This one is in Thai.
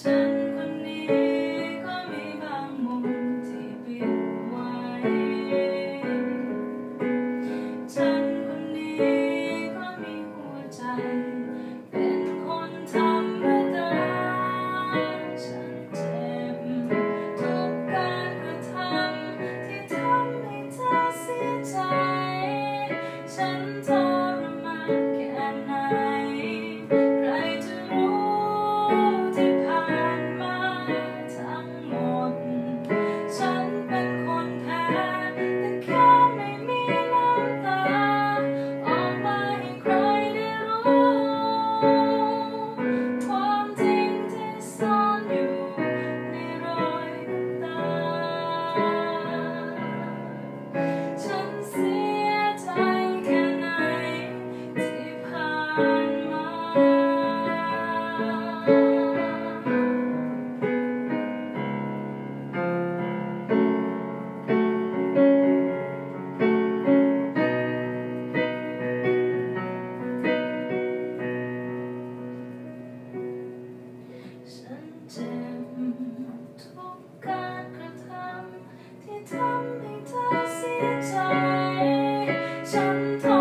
ฉันคนนี้ก็มีบางมุมที่ปิดไว้ ฉันคนนี้ก็มีหัวใจ เป็นคนธรรมดา ฉันเจ็บทุกการกระทำที่ทำให้เธอเสียใจ ฉัน 枕头。